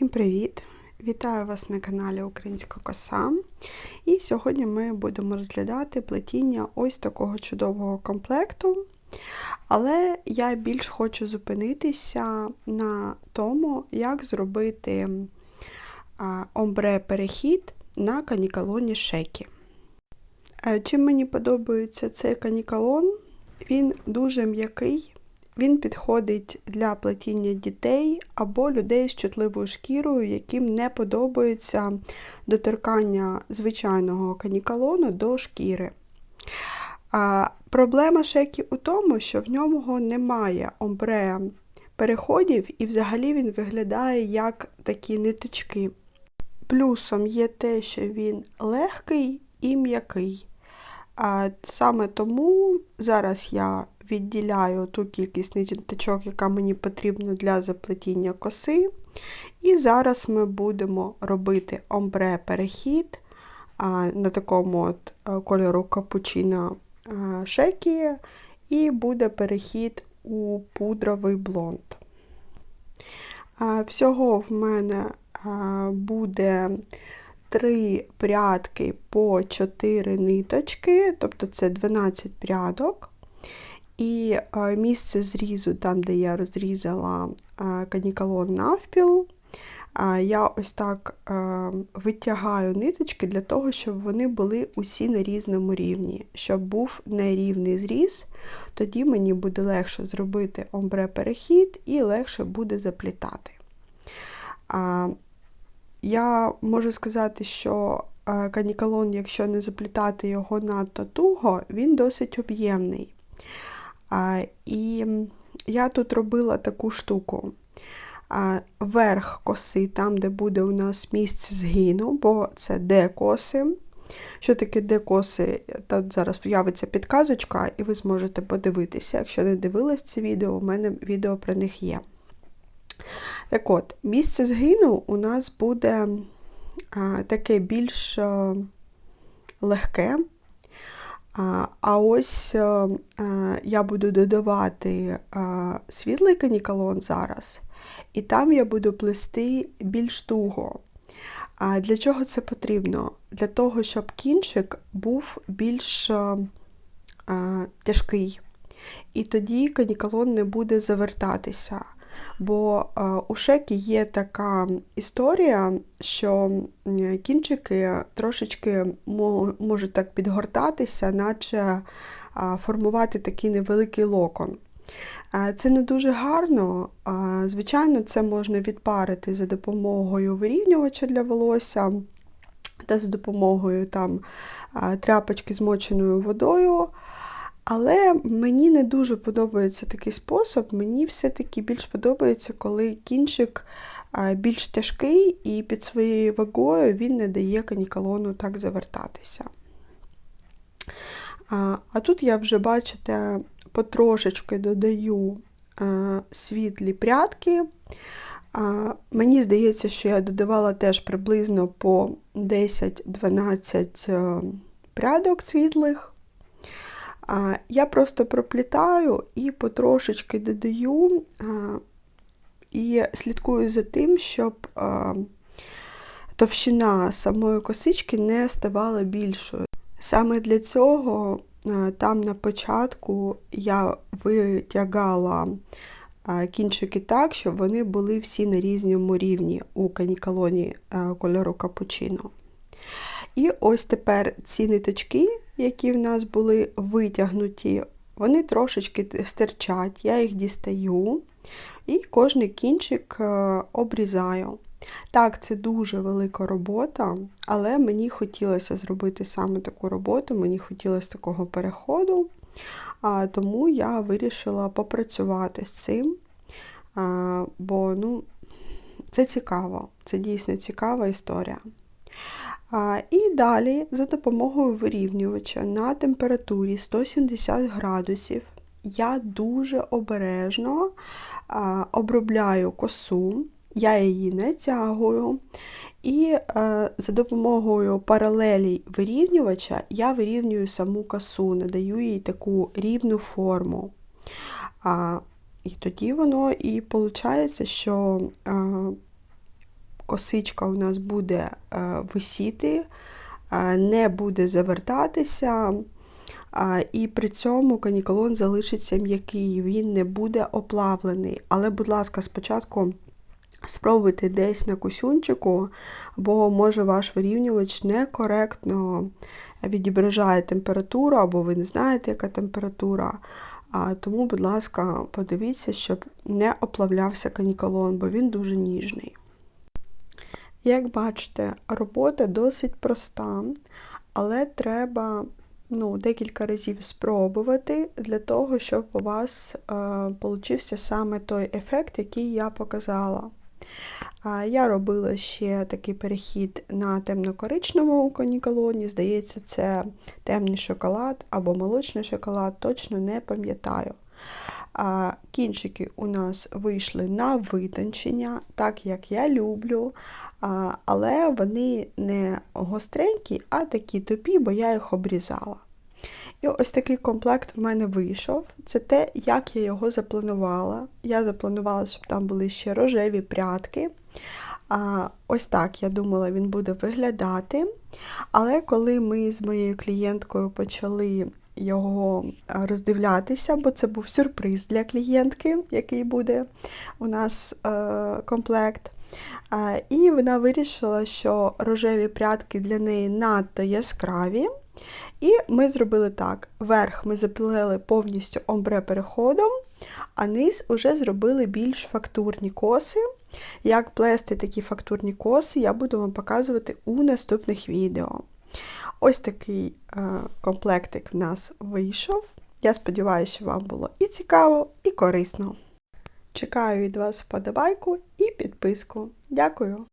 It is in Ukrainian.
Всім привіт! Вітаю вас на каналі Українська Коса. І сьогодні ми будемо розглядати плетіння ось такого чудового комплекту. Але я більш хочу зупинитися на тому, як зробити омбре-перехід на канікалоні шекі. Е, чим мені подобається цей канікалон, він дуже м'який. Він підходить для плетіння дітей або людей з чутливою шкірою, яким не подобається доторкання звичайного канікалону до шкіри. А Проблема шекі у тому, що в ньому немає омбре переходів, і взагалі він виглядає як такі ниточки. Плюсом є те, що він легкий і м'який. А Саме тому зараз я відділяю ту кількість ниточок, яка мені потрібна для заплетіння коси. І зараз ми будемо робити омбре-перехід на такому от кольору капучино шекі, і буде перехід у пудровий блонд. Всього в мене буде три прядки по 4 ниточки, тобто це 12 прядок. І місце зрізу, там, де я розрізала канікалон навпіл, я ось так витягаю ниточки для того, щоб вони були усі на різному рівні, щоб був нерівний зріз, тоді мені буде легше зробити омбре-перехід і легше буде заплітати. Я можу сказати, що канікалон, якщо не заплітати його надто туго, він досить об'ємний. І я тут робила таку штуку. Верх коси, там, де буде у нас місце згину, бо це де-коси. Що таке де-коси? Тут зараз з'явиться підказочка, і ви зможете подивитися. Якщо не дивились це відео, у мене відео про них є. Так от, місце згину у нас буде а, таке більш а, легке. А ось е, е, я буду додавати е, світлий канікалон зараз, і там я буду плести більш туго. А Для чого це потрібно? Для того, щоб кінчик був більш тяжкий. І тоді канікалон не буде завертатися. Бо у шекі є така історія, що кінчики трошечки можуть так підгортатися, наче формувати такий невеликий локон. Це не дуже гарно. Звичайно, це можна відпарити за допомогою вирівнювача для волосся та за допомогою там, тряпочки змоченою водою. Але мені не дуже подобається такий спосіб, мені все-таки більш подобається, коли кінчик більш тяжкий і під своєю вагою він не дає канікалону так завертатися. А тут я вже, бачите, потрошечки додаю світлі прядки. Мені здається, що я додавала теж приблизно по 10-12 е, прядок світлих. Я просто проплітаю і потрошечки додаю і слідкую за тим, щоб товщина самої косички не ставала більшою. Саме для цього там на початку я витягала кінчики так, щоб вони були всі на різному рівні у канікалоні кольору капучино. І ось тепер ці ниточки, які в нас були витягнуті, вони трошечки стирчать, я їх дістаю і кожний кінчик е, обрізаю. Так, це дуже велика робота, але мені хотілося зробити саме таку роботу, мені хотілося такого переходу, тому я вирішила попрацювати з цим, бо ну, це цікаво, це дійсно цікава історія. І далі за допомогою вирівнювача на температурі 170 градусів я дуже обережно обробляю косу, я її не тягую. І е, за допомогою паралелі вирівнювача я вирівнюю саму косу, надаю їй таку рівну форму. І тоді воно і виходить, що е, косичка у нас буде е, висіти, е, не буде завертатися, е, і при цьому каніколон залишиться м'який, він не буде оплавлений. Але, будь ласка, спочатку спробуйте десь на кусюнчику, бо може ваш вирівнювач некоректно відображає температуру, або ви не знаєте, яка температура. Тому, будь ласка, подивіться, щоб не оплавлявся каніколон, бо він дуже ніжний. Як бачите, робота досить проста, але треба ну, декілька разів спробувати для того, щоб у вас е, получився саме той ефект, який я показала. Я робила ще такий перехід на темно-коричневому каніколоні. Здається, це темний шоколад або молочний шоколад, точно не пам'ятаю. Кінчики у нас вийшли на витончення, так як я люблю, але вони не гостренькі, а такі тупі, бо я їх обрізала. І ось такий комплект в мене вийшов. Це те, як я його запланувала. Я запланувала, щоб там були ще рожеві прядки. А, Ось так, я думала, він буде виглядати. Але коли ми з моєю клієнткою почали його роздивлятися, бо це був сюрприз для клієнтки, який буде у нас е, комплект. Е, і вона вирішила, що рожеві прядки для неї надто яскраві. І ми зробили так: верх ми заплели повністю омбре переходом, а низ уже зробили більш фактурні коси. Як плести такі фактурні коси, я буду вам показувати у наступних відео. Ось такий е, комплектик в нас вийшов. Я сподіваюся, що вам було і цікаво, і корисно. Чекаю від вас вподобайку і підписку. Дякую!